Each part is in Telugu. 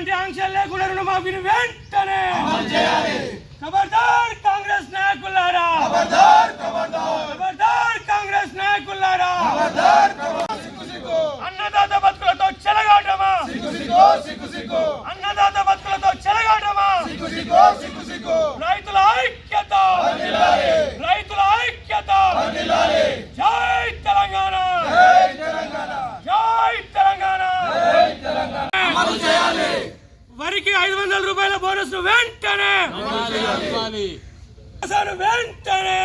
ఎటువంటి ఆంక్షలు లేకుండా రుణమాఫీని వెంటనే ఖబర్దార్ కాంగ్రెస్ నాయకులారా. ఖబర్దార్ కాంగ్రెస్ నాయకులారా. అన్నదాత బతుకులతో చెలగాటమా అన్నదాత బతుకులతో చెలగాటమా రైతుల ఐక్యత రైతుల ఐక్యత జై తెలంగాణ జై తెలంగాణ వరికి ఐదు వందల రూపాయల బోనస్ వెంటనే! అసలు వెంటనే!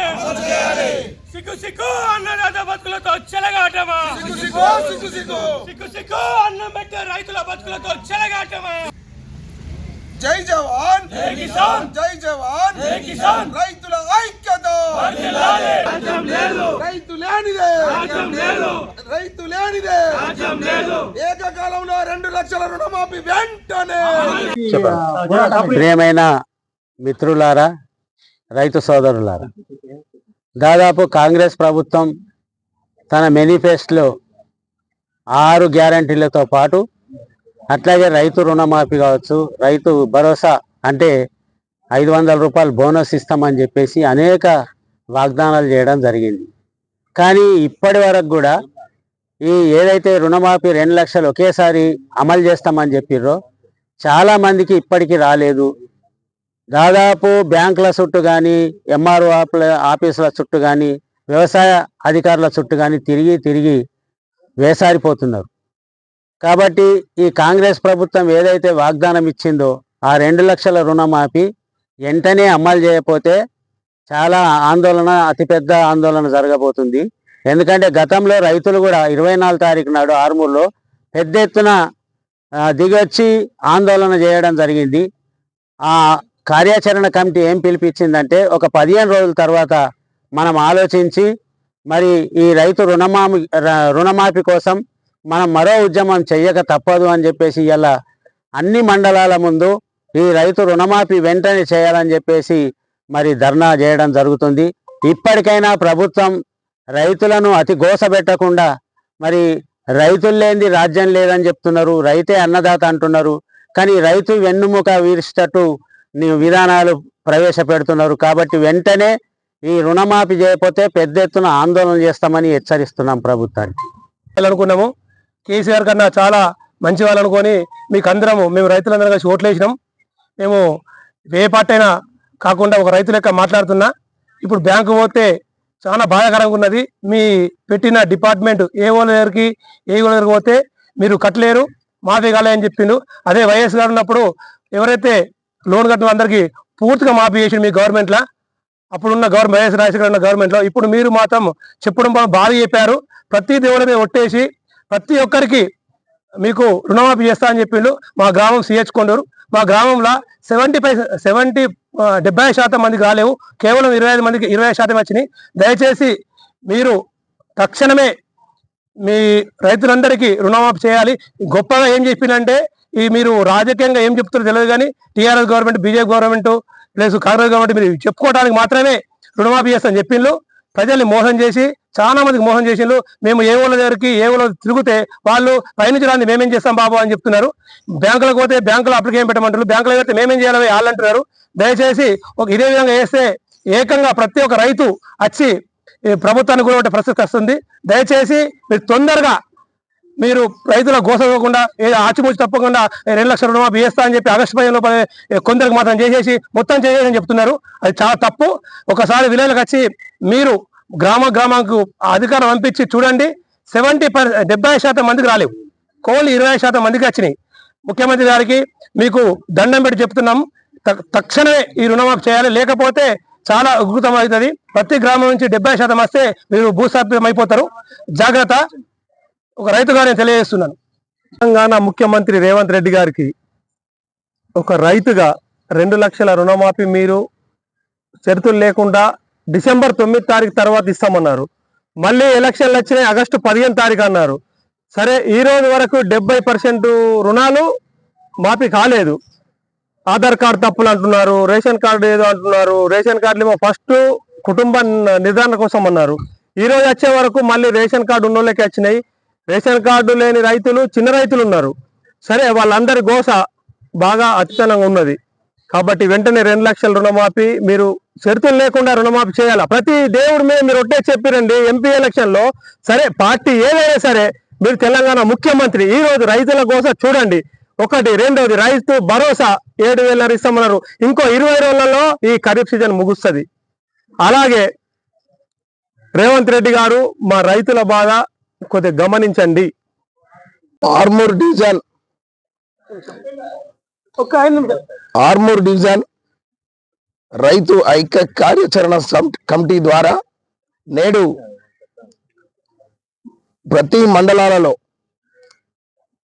సిగ్గు సిగ్గు అన్నదాత బతుకులతో చెలగాటమా? సిగ్గు సిగ్గు అన్నం పెట్టే రైతుల బతుకులతో చెలగాటమా? జై జవాన్! జై కిసాన్! జై జవాన్! జై కిసాన్! రైతుల ఐక్యత! వర్ధిల్లాలి. రాజ్యం లేదు రైతు లేనిదే! రాజ్యం లేదు! రైతు లేనిదే. రాజ్యం లేదు. ఏకకాలంలో రెండు లక్షల రుణమాఫీ వెంటనే. ప్రియమైన మిత్రులారా రైతు సోదరులారా దాదాపు కాంగ్రెస్ ప్రభుత్వం తన మేనిఫెస్టోలో ఆరు గ్యారంటీలతో పాటు అట్లాగే రైతు రుణమాఫీ కావచ్చు రైతు భరోసా అంటే ఐదు వందల రూపాయలు బోనస్ ఇస్తామని చెప్పేసి అనేక వాగ్దానాలు చేయడం జరిగింది. కానీ ఇప్పటి వరకు కూడా ఈ ఏదైతే రుణమాఫీ రెండు లక్షలు ఒకేసారి అమలు చేస్తామని చెప్పిర్రో చాలా మందికి ఇప్పటికీ రాలేదు. దాదాపు బ్యాంకుల చుట్టూ కానీ ఎంఆర్ఓ ఆఫీసుల చుట్టూ కానీ వ్యవసాయ అధికారుల చుట్టూ కానీ తిరిగి తిరిగి వేసారిపోతున్నారు. కాబట్టి ఈ కాంగ్రెస్ ప్రభుత్వం ఏదైతే వాగ్దానం ఇచ్చిందో ఆ రెండు లక్షల రుణమాఫీ వెంటనే అమలు చేయకపోతే చాలా ఆందోళన అతిపెద్ద ఆందోళన జరగబోతుంది. ఎందుకంటే గతంలో రైతులు కూడా ఇరవై నాలుగు తారీఖు నాడు ఆర్మూర్లో పెద్ద ఎత్తున దిగొచ్చి ఆందోళన చేయడం జరిగింది. ఆ కార్యాచరణ కమిటీ ఏం పిలిపించిందంటే ఒక పదిహేను రోజుల తర్వాత మనం ఆలోచించి మరి ఈ రైతు రుణమాఫీ రుణమాఫీ కోసం మనం మరో ఉద్యమం చెయ్యక తప్పదు అని చెప్పేసి ఇలా అన్ని మండలాల ముందు ఈ రైతు రుణమాఫీ వెంటనే చేయాలని చెప్పేసి మరి ధర్నా చేయడం జరుగుతుంది. ఇప్పటికైనా ప్రభుత్వం రైతులను అతి గోసబెట్టకుండా మరి రైతులు లేనిది రాజ్యం లేదని చెప్తున్నారు రైతే అన్నదాత అంటున్నారు. కానీ రైతు వెన్నుముక వీరిస్తట్టు విధానాలు ప్రవేశపెడుతున్నారు. కాబట్టి వెంటనే ఈ రుణమాఫీ చేయకపోతే పెద్ద ఎత్తున ఆందోళన చేస్తామని హెచ్చరిస్తున్నాం ప్రభుత్వానికి. అనుకున్నాము. కేసీఆర్ కన్నా చాలా మంచి వాళ్ళు అనుకొని మీకు అందరము మేము రైతులందరం కలిసి ఓట్లు వేసినాం. మేము ఏ పార్టీ అయినా కాకుండా ఒక రైతు లెక్క మాట్లాడుతున్నా. ఇప్పుడు బ్యాంకు పోతే చాలా బాధాకరంగా ఉన్నది. మీ పెట్టిన డిపార్ట్మెంట్ ఏ వాళ్ళ దగ్గరికి ఏ వాళ్ళ దగ్గరికి పోతే మీరు కట్టలేరు మాఫీ కాలే అని చెప్పిండు. అదే వైఎస్ గారు ఉన్నప్పుడు ఎవరైతే లోన్ కట్టిన అందరికీ పూర్తిగా మాఫీ చేసిండు మీ గవర్నమెంట్లో అప్పుడున్న గవర్నమెంట్ వైఎస్ రాజశేఖర ఉన్న గవర్నమెంట్లో ఇప్పుడు మీరు మాత్రం చెప్పడం బాగా బాగా చెప్పారు. ప్రతి దేవుడి మీద ఒట్టేసి ప్రతి ఒక్కరికి మీకు రుణమాఫీ చేస్తా అని చెప్పిండు. మా గ్రామం సిహెచ్ కొండూరు. మా గ్రామంలో సెవెంటీ ఫైవ్ సెవెంటీ డెబ్బై శాతం మంది కాలేవు. కేవలం ఇరవై ఐదు మందికి ఇరవై శాతం వచ్చినాయి. దయచేసి మీరు తక్షణమే మీ రైతులందరికీ రుణమాఫీ చేయాలి. గొప్పగా ఏం చెప్పినంటే ఈ మీరు రాజకీయంగా ఏం చెప్తారో తెలియదు కానీ TRS government BJP government plus Congress government మీరు చెప్పుకోవడానికి మాత్రమే రుణమాఫీ చేస్తాను చెప్పిండ్రు. ప్రజల్ని మోసం చేసి చాలా మందికి మోసం చేసిండ్రు. మేము ఏ ఊళ్ళ దగ్గరికి ఏ ఊళ్ళో తిరిగితే వాళ్ళు పైనుంచి రాంది మేమేం చేస్తాం బాబు అని చెప్తున్నారు. బ్యాంకులకు పోతే బ్యాంకులో అప్లికేషన్ పెట్టమంటారు బ్యాంకులో పెడితే మేమేం చేయాలి వాళ్ళు అంటున్నారు. దయచేసి ఒక ఇదే విధంగా వేస్తే ఏకంగా ప్రతి ఒక్క రైతు వచ్చి ప్రభుత్వానికి కూడా ఒకటి పరిస్థితి వస్తుంది. దయచేసి మీరు తొందరగా మీరు రైతుల గోసపోకుండా ఏదో తప్పకుండా రెండు లక్షల రుణమాఫీ చేస్తా అని చెప్పి ఆగస్టు పదిహేను లోపల కొందరికి మాత్రం చేసేసి మొత్తం చేసేసి చెప్తున్నారు. అది చాలా తప్పు. ఒకసారి విలేలకు వచ్చి మీరు గ్రామ గ్రామానికి అధికారం పంపించి చూడండి. సెవెంటీ పర్ డెబ్బై శాతం మందికి రాలేవు. కోళ్ళు ఇరవై శాతం మందికి వచ్చినాయి. ముఖ్యమంత్రి గారికి మీకు దండం పెట్టి చెప్తున్నాం. తక్షణమే ఈ రుణమాఫీ చేయాలి. లేకపోతే చాలా ఉగ్రతం అవుతుంది ప్రతి గ్రామం నుంచి డెబ్బై శాతం వస్తే మీరు భూస్థాపితం అయిపోతారు జాగ్రత్త. ఒక రైతుగా నేను తెలియజేస్తున్నాను. తెలంగాణ ముఖ్యమంత్రి రేవంత్ రెడ్డి గారికి ఒక రైతుగా రెండు లక్షల రుణమాఫీ మీరు షరతులు లేకుండా డిసెంబర్ తొమ్మిది తారీఖు తర్వాత ఇస్తామన్నారు. మళ్ళీ ఎలక్షన్లు వచ్చినాయి ఆగస్టు పదిహేను తారీఖు అన్నారు. సరే ఈ రోజు వరకు డెబ్బై పర్సెంట్ రుణాలు మాఫీ కాలేదు. ఆధార్ కార్డు తప్పులు అంటున్నారు రేషన్ కార్డు ఏదో అంటున్నారు రేషన్ కార్డులు ఏమో ఫస్ట్ కుటుంబ నిర్ధారణ కోసం అన్నారు. ఈ రోజు వచ్చే వరకు మళ్ళీ రేషన్ కార్డు ఉన్నోళ్ళకి వచ్చినాయి. రేషన్ కార్డు లేని రైతులు చిన్న రైతులు ఉన్నారు. సరే వాళ్ళందరి గోస బాగా అతితనంగా ఉన్నది. కాబట్టి వెంటనే రెండు లక్షల రుణమాఫీ మీరు షరతులు లేకుండా రుణమాఫీ చేయాలా? ప్రతి దేవుడి మీద మీరు ఒట్టే చెప్పిరండి ఎంపీ ఎలక్షన్లో. సరే పార్టీ ఏదైనా సరే మీరు తెలంగాణ ముఖ్యమంత్రి ఈ రోజు రైతుల కోసం చూడండి. ఒకటి రెండోది రైతు భరోసా ఏడు వేల ఇస్తామన్నారు ఇంకో ఇరవై రోజులలో ఈ ఖరీఫ్ సీజన్ ముగుస్తుంది. అలాగే రేవంత్ రెడ్డి గారు మా రైతుల బాధ కొద్దిగా గమనించండి. ఆర్మూర్ డివిజన్ ఆర్మూర్ డివిజన్ రైతు ఐక్య కార్యాచరణ కమిటీ ద్వారా నేడు ప్రతి మండలాలలో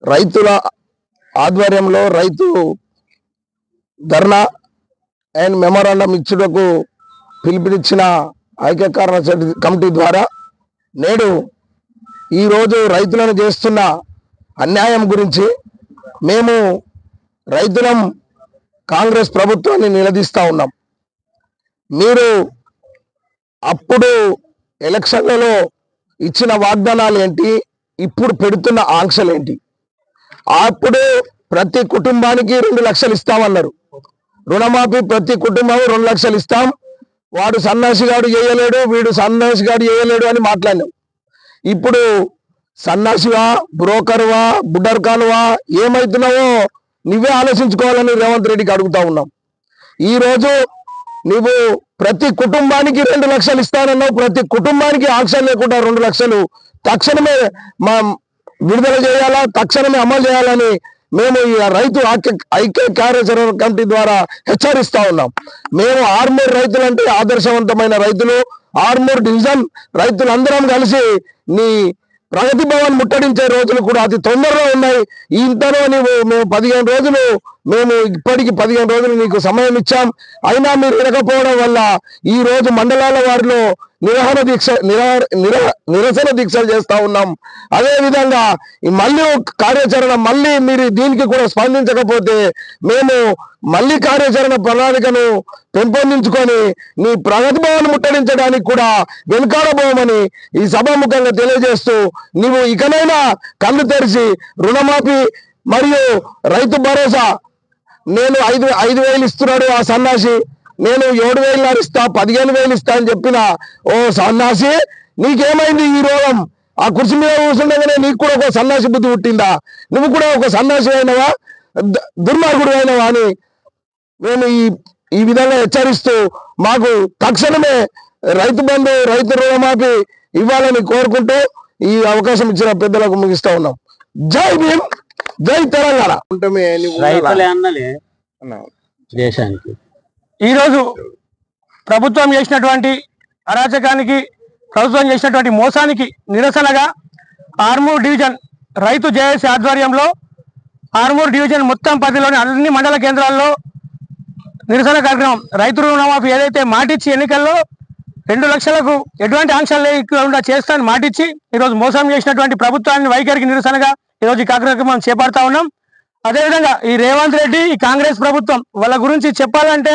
రైతుల ఆధ్వర్యంలో రైతు ధర్నా అండ్ మెమోరాండం ఇచ్చుటకు పిలుపునిచ్చిన ఐక్యకారణ సమితి- కమిటీ ద్వారా నేడు ఈరోజు రైతులను చేస్తున్న అన్యాయం గురించి మేము రైతులం కాంగ్రెస్ ప్రభుత్వాన్ని నిలదీస్తా ఉన్నాం. మీరు అప్పుడు ఎలక్షన్లలో ఇచ్చిన వాగ్దానాలు ఏంటి? ఇప్పుడు పెడుతున్న ఆంక్షలు ఏంటి? అప్పుడు ప్రతి కుటుంబానికి రెండు లక్షలు ఇస్తామన్నారు. రుణమాఫీ ప్రతి కుటుంబం రెండు లక్షలు ఇస్తాం. వాడు సన్నాసిగాడు చేయలేడు వీడు సన్నాసిగాడు చేయలేడు అని మాట్లాడినాం. ఇప్పుడు సన్నాసివా బ్రోకర్వా బుడ్డర్కాలువా ఏమవుతున్నావో నువ్వే ఆలోచించుకోవాలని రేవంత్ రెడ్డికి అడుగుతా ఉన్నాం. ఈరోజు నువ్వు ప్రతి కుటుంబానికి రెండు లక్షలు ఇస్తానన్నావు ప్రతి కుటుంబానికి ఆక్షన్ లేకుండా రెండు లక్షలు తక్షణమే మా విడుదల చేయాలా తక్షణమే అమలు చేయాలని మేము ఈ రైతు ఐక్య ఐక్య కార్యాచరణ కమిటీ ద్వారా హెచ్చరిస్తా ఉన్నాం. మేము ఆర్మూర్ రైతులంటే ఆదర్శవంతమైన రైతులు ఆర్మూర్ డివిజన్ రైతులందరం కలిసి నీ ప్రగతి భవన్ ముట్టడించే రోజులు కూడా అతి తొందరలో ఉన్నాయి. ఇంతలో నువ్వు మేము పదిహేను రోజులు మేము ఇప్పటికి పదిహేను రోజులు నీకు సమయం ఇచ్చాం. అయినా మీరు వినకపోవడం వల్ల ఈ రోజు మండలాల వారిలో నిరహన దీక్ష నిర నిరసన దీక్షలు చేస్తా ఉన్నాం. అదేవిధంగా మళ్ళీ కార్యాచరణ మళ్ళీ మీరు దీనికి కూడా స్పందించకపోతే మేము మళ్ళీ కార్యాచరణ ప్రణాళికను పెంపొందించుకొని నీ ప్రగతి భవన్ ముట్టడించడానికి కూడా వెనుకాడబోమని ఈ సభాముఖంగా తెలియజేస్తూ నీవు ఇకనైనా కళ్ళు తెరిచి రుణమాఫీ మరియు రైతు భరోసా నేను ఐదు ఐదు వేలు ఇస్తున్నాడు ఆ సన్నాసి. నేను ఏడు వేలు ఇస్తా పదిహేను వేలు ఇస్తా అని చెప్పిన ఓ సన్నాసి నీకేమైంది ఈ రోగం? ఆ కుర్చీ మీద కూర్చుండగానే నీకు కూడా ఒక సన్నాసి బుద్ధి పుట్టిందా? నువ్వు కూడా ఒక సన్నాసి అయినవా? దుర్మార్గుడు అయినవా అని మేము ఈ ఈ విధంగా హెచ్చరిస్తూ మాకు తక్షణమే రైతు బంధు రైతు రుణమాఫీ ఇవ్వాలని కోరుకుంటూ ఈ అవకాశం ఇచ్చిన పెద్దలకు ముగిస్తా ఉన్నాం. జై భీమ్! జై తెలంగాణ. రైతులే అన్నలే. దేశానికి ఈ రోజు ప్రభుత్వం చేసినటువంటి అరాచకానికి ప్రభుత్వం చేసినటువంటి మోసానికి నిరసనగా ఆర్మూర్ డివిజన్ రైతు జేఏసీ ఆధ్వర్యంలో ఆర్మూర్ డివిజన్ మొత్తం పరిధిలోని అన్ని మండల కేంద్రాల్లో నిరసన కార్యక్రమం రైతు రుణమాఫీ ఏదైతే మాటిచ్చి ఎన్నికల్లో రెండు లక్షలకు ఎటువంటి ఆంక్షలు లేకుండా చేస్తానని మాటిచ్చి ఈరోజు మోసం చేసినటువంటి ప్రభుత్వాన్ని వైఖరికి నిరసనగా ఈరోజు ఈ కార్యక్రమం చేపడతా ఉన్నాం. అదేవిధంగా ఈ రేవంత్ రెడ్డి ఈ కాంగ్రెస్ ప్రభుత్వం వాళ్ళ గురించి చెప్పాలంటే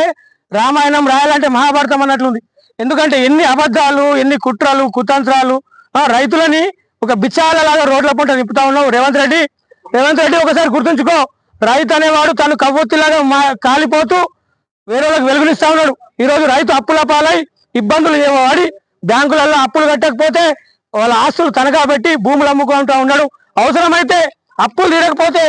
రామాయణం రాయాలంటే మహాభారతం అన్నట్లుంది. ఎందుకంటే ఎన్ని అబద్ధాలు ఎన్ని కుట్రలు కుతంత్రాలు రైతులని ఒక బిచ్చాలలాగా రోడ్ల పంట నింపుతా ఉన్నావు రేవంత్ రెడ్డి. రేవంత్ రెడ్డి ఒకసారి గుర్తుంచుకో రైతు అనేవాడు తను కవ్వొత్తిలాగా మా కాలిపోతూ వేరే వాళ్ళకి వెలుగునిస్తా ఉన్నాడు. ఈరోజు రైతు అప్పుల పాలై ఇబ్బందులు వాడి బ్యాంకులలో అప్పులు కట్టకపోతే వాళ్ళ ఆస్తులు తనఖా పెట్టి భూములు అమ్ముకుంటా ఉన్నాడు. అవసరమైతే అప్పులు తీరకపోతే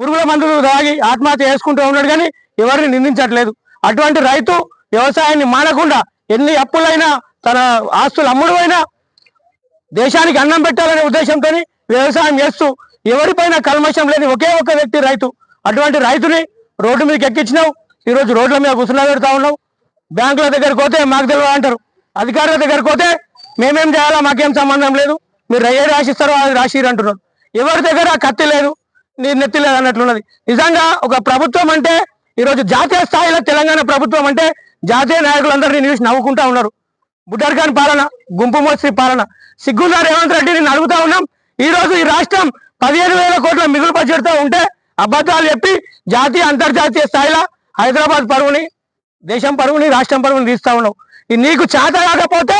పురుగుల మందులు తాగి ఆత్మహత్య చేసుకుంటూ ఉన్నాడు కానీ ఎవరిని నిందించట్లేదు. అటువంటి రైతు వ్యవసాయాన్ని మానకుండా ఎన్ని అప్పులైనా తన ఆస్తులు అమ్ముడువైనా దేశానికి అన్నం పెట్టాలనే ఉద్దేశంతో వ్యవసాయం చేస్తూ ఎవరిపైన కల్మషం లేని ఒకే ఒక్క వ్యక్తి రైతు. అటువంటి రైతుని రోడ్డు మీదకి ఎక్కించినావు. ఈరోజు రోడ్ల మీద గుసలా పెడతా ఉన్నావు. బ్యాంకుల దగ్గరకు పోతే మాకు తెలియదు అంటారు. అధికారుల దగ్గరకు పోతే మేమేం చేయాలా? మాకేం సంబంధం లేదు. మీరు ఏ రాసిస్తారో అది రాసిరు అంటున్నారు ఎవరి దగ్గర కత్తి లేదు నీ నెత్తి లేదు అన్నట్లున్నది. నిజంగా ఒక ప్రభుత్వం అంటే ఈరోజు జాతీయ స్థాయిలో తెలంగాణ ప్రభుత్వం అంటే జాతీయ నాయకులందరినీ చూసి నవ్వుకుంటా ఉన్నారు. బుడ్డర్ ఖాన్ పాలన గుంపు మోసి పాలన. సిగ్గుల్లా రేవంత్ రెడ్డి నేను అడుగుతా ఉన్నాం ఈ రోజు ఈ రాష్ట్రం పదిహేను వేల కోట్ల మిగులు బడ్జెట్తో ఉంటే అబద్ధాలు చెప్పి జాతీయ అంతర్జాతీయ స్థాయిలో హైదరాబాద్ పరువుని దేశం పరువుని రాష్ట్రం పరువుని తీస్తా ఉన్నావు. ఇది నీకు చేత కాకపోతే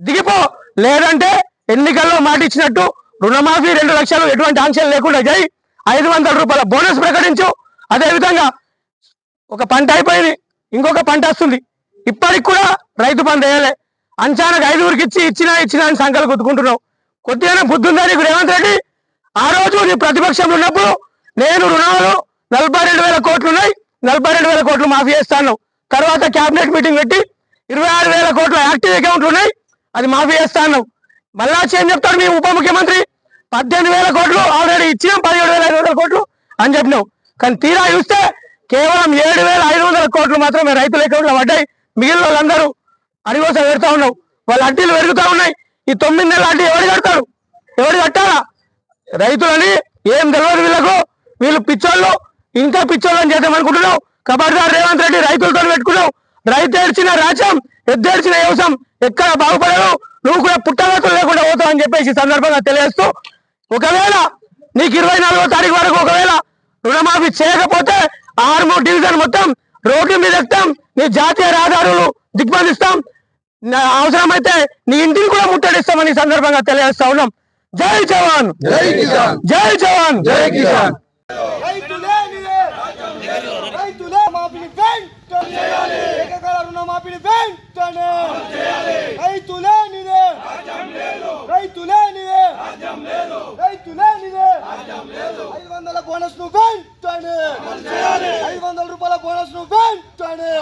దిగిపో. లేదంటే ఎన్నికల్లో మాట ఇచ్చినట్టు రుణమాఫీ రెండు లక్షలు ఎటువంటి ఆంక్షలు లేకుండా జై ఐదు వందల రూపాయల బోనస్ ప్రకటించు. అదేవిధంగా ఒక పంట అయిపోయింది ఇంకొక పంట వస్తుంది. ఇప్పటికి కూడా రైతు పని వేయలే. అంచానకు ఐదుగురికి ఇచ్చి ఇచ్చినా ఇచ్చినా అని సంఖ్యలు గుద్దుకుంటున్నావు కొద్దిగానే బుద్ధి ఉందా నీకు రేవంత్ రెడ్డి? ఆ రోజు నీ ప్రతిపక్షంలో ఉన్నప్పుడు నేను రుణాలు నలభై రెండు వేల కోట్లు ఉన్నాయి నలభై రెండు వేల కోట్లు మాఫీ చేస్తాను. తర్వాత క్యాబినెట్ మీటింగ్ పెట్టి ఇరవై ఆరు వేల కోట్ల యాక్టివ్ అకౌంట్లు ఉన్నాయి అది మాఫీ చేస్తాను. మళ్ళా వచ్చి ఏం చెప్తాడు మీ ఉప ముఖ్యమంత్రి? పద్దెనిమిది వేల కోట్లు ఆల్రెడీ ఇచ్చినాం పదిహేడు వేల ఐదు వందల కోట్లు అని చెప్పినావు కానీ తీరా చూస్తే కేవలం ఏడు వేల ఐదు వందల కోట్లు మాత్రమే రైతుల అకౌంట్లో పడ్డాయి. మిగిలిన వాళ్ళందరూ అడిగోస పెడతా ఉన్నావు వాళ్ళ అడ్డీలు పెరుగుతా ఉన్నాయి. ఈ తొమ్మిది నెలల అడ్డీ ఎవరు కడతారు? ఎవరు కట్టాలా? రైతులని ఏం తెలియదు వీళ్ళకు. వీళ్ళు పిచ్చోళ్ళు. ఇంకా పిచ్చోళ్ళు అని చేద్దాం అనుకుంటున్నావు కబడ్దార్ రేవంత్ రెడ్డి రైతులతో పెట్టుకున్నావు రైతు ఏడ్చిన రాజ్యం ఎద్దేడ్చిన వ్యవసాయం ఎక్కడ బాగుపడవు నువ్వు కూడా పుట్టగతులు లేకుండా పోతావు అని చెప్పేసి సందర్భంగా తెలియజేస్తూ ఒకవేళ నీకు ఇరవై నాలుగో తారీఖు వరకు ఒకవేళ రుణమాఫీ చేయకపోతే ఆర్మూర్ డివిజన్ మొత్తం రోడ్డు మీద ఎక్కుతాం నీ జాతీయ రహదారులు దిగ్బంధిస్తాం. నా అవసరమైతే నీ ఇంటిని కూడా ముట్టడిస్తామని సందర్భంగా తెలియజేస్తా ఉన్నాం. జై జవాన్! జై జవాన్! జై కిసాన్! రైతులే రైతులేనిదే. రైతులేనిదే. ఐదు వందల బోనస్ను వెంటనే. ఐదు వందల రూపాయల బోనస్ను వెంటనే.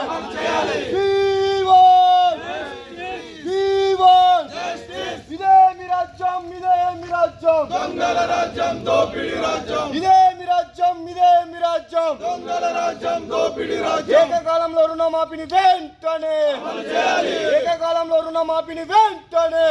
ఇదే మీ రాజ్యం? ఇదే మీ రాజ్యం ఇదే రాజ్యం ఇదే మీ రాజ్యం. దొంగల రాజ్యం దోపిడి రాజ్యం. ఏకకాలంలో రుణమాఫీని వెంటనే. ఏకకాలంలో రుణమాఫీని వెంటనే.